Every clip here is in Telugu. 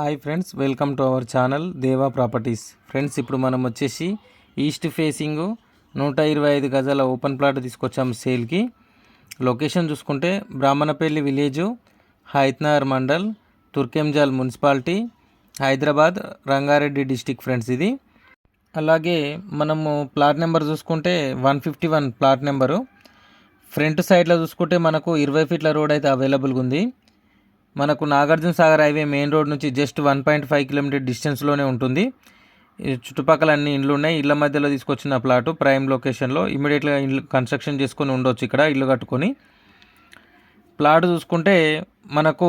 Hi friends welcome to our channel Deva properties. Friends ఇప్పుడు మనం వచ్చేసి ఈస్ట్ ఫేసింగ్ నూట ఇరవై ఐదు గజాల ఓపెన్ ప్లాట్ తీసుకొచ్చాము సేల్కి. లొకేషన్ చూసుకుంటే Brahmanapalli village Hayathnagar mandal Turkayamjal municipality Hyderabad Rangareddy district friends ఇది. అలాగే మనము ప్లాట్ నెంబర్ చూసుకుంటే one fifty one plot number. Front సైడ్లో చూసుకుంటే మనకు ఇరవై ఫీట్ల రోడ్ అయితే అవైలబుల్గా ఉంది. మనకు Nagarjuna Sagar highway main road నుంచి just one point five kilometre డిస్టెన్స్లోనే ఉంటుంది. చుట్టుపక్కల అన్ని ఇండ్లు ఉన్నాయి. ఇళ్ళ మధ్యలో తీసుకొచ్చిన ప్లాటు ప్రైమ్ లొకేషన్లో. ఇమీడియట్గా ఇల్లు కన్స్ట్రక్షన్ చేసుకొని ఉండొచ్చు ఇక్కడ ఇల్లు కట్టుకొని. ప్లాట్ చూసుకుంటే మనకు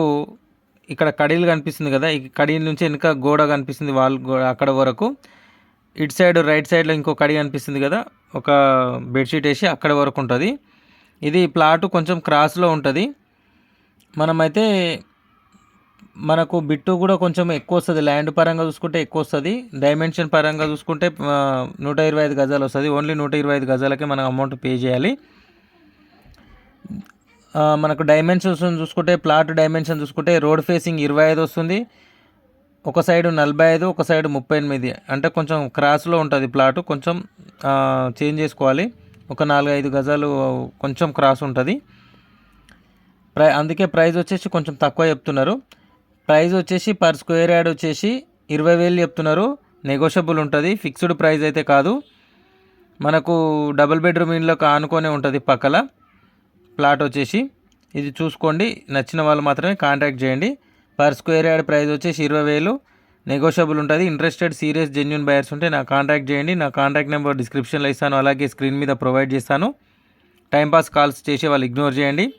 ఇక్కడ కడీలు కనిపిస్తుంది కదా ఈ కడీల నుంచి వెనుక గోడ కనిపిస్తుంది వాల్ గోడ అక్కడ వరకు. ఇటు సైడ్ రైట్ సైడ్లో ఇంకో కడి కనిపిస్తుంది కదా ఒక బెడ్షీట్ వేసి అక్కడ వరకు ఉంటుంది. ఇది ప్లాటు కొంచెం క్రాస్లో ఉంటుంది. మనమైతే మనకు బిట్టు కూడా కొంచెం ఎక్కువ వస్తుంది ల్యాండ్ పరంగా చూసుకుంటే ఎక్కువ వస్తుంది డైమెన్షన్ పరంగా చూసుకుంటే నూట ఇరవై ఐదు గజాలు వస్తుంది. ఓన్లీ నూట ఇరవై ఐదు గజాలకే మనం అమౌంట్ పే చేయాలి. మనకు డైమెన్షన్స్ చూసుకుంటే ప్లాట్ డైమెన్షన్ చూసుకుంటే రోడ్ ఫేసింగ్ ఇరవై ఐదు వస్తుంది. ఒక సైడు నలభై ఐదు ఒక సైడు ముప్పై ఎనిమిది. అంటే కొంచెం క్రాస్లో ఉంటుంది ప్లాట్. కొంచెం చేంజ్ చేసుకోవాలి. ఒక నాలుగు ఐదు గజాలు కొంచెం క్రాస్ ఉంటుంది. ప్రై అందుకే ప్రైస్ వచ్చేసి కొంచెం తక్కువ చెప్తున్నారు. ప్రైస్ వచ్చేసి పర్ స్క్వేర్ యార్డ్ వచ్చేసి ఇరవై వేలు చెప్తున్నారు. నెగోషియబుల్ ఉంటుంది. ఫిక్స్డ్ ప్రైస్ అయితే కాదు. మనకు డబుల్ బెడ్రూమ్ ఇండ్లకు ఆనుకొనే ఉంటుంది పక్కల. ప్లాట్ వచ్చేసి ఇది చూసుకోండి. నచ్చిన వాళ్ళు మాత్రమే కాంటాక్ట్ చేయండి. పర్ స్క్వేర్ యార్డ్ ప్రైస్ వచ్చేసి ఇరవై వేలు. నెగోషియబుల్ ఉంటుంది. ఇంట్రెస్టెడ్ సీరియస్ జెన్యున్ బయర్స్ ఉంటే నా కాంటాక్ట్ చేయండి. నా కాంటాక్ట్ నెంబర్ డిస్క్రిప్షన్లో ఇస్తాను. అలాగే స్క్రీన్ మీద ప్రొవైడ్ చేస్తాను. టైంపాస్ కాల్స్ చేసి వాళ్ళు ఇగ్నోర్ చేయండి.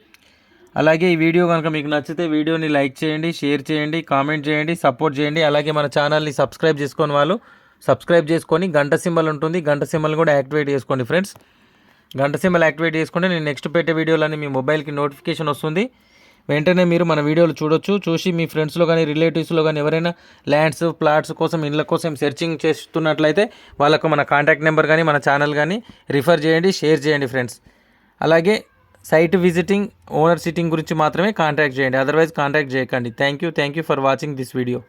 అలాగే ఈ వీడియో కనుక మీకు నచ్చితే వీడియోని లైక్ చేయండి షేర్ చేయండి కామెంట్ చేయండి సపోర్ట్ చేయండి. అలాగే మన ఛానల్ని సబ్స్క్రైబ్ చేసుకొని వాళ్ళు సబ్స్క్రైబ్ చేసుకొని గంట సింబల్ ఉంటుంది. గంట సింబల్ కూడా యాక్టివేట్ చేసుకోండి ఫ్రెండ్స్. గంట సింబల్ యాక్టివేట్ చేసుకుంటే నేను నెక్స్ట్ పెట్టే వీడియోలన్నీ మీ మొబైల్కి నోటిఫికేషన్ వస్తుంది. వెంటనే మీరు మన వీడియోలు చూడొచ్చు. చూసి మీ ఫ్రెండ్స్లో కానీ రిలేటివ్స్లో కానీ ఎవరైనా ల్యాండ్స్ ప్లాట్స్ కోసం ఇళ్ళ కోసం సెర్చింగ్ చేస్తున్నట్లయితే వాళ్ళకు మన కాంటాక్ట్ నెంబర్ కానీ మన ఛానల్ కానీ రిఫర్ చేయండి షేర్ చేయండి ఫ్రెండ్స్. అలాగే సైట్ విజిటింగ్ ఓనర్ సిట్టింగ్ గురించి మాత్రమే కాంటాక్ట్ చేయండి. అదర్వైజ్ కాంటాక్ట్ చేయకండి. Thank you thank you for watching this video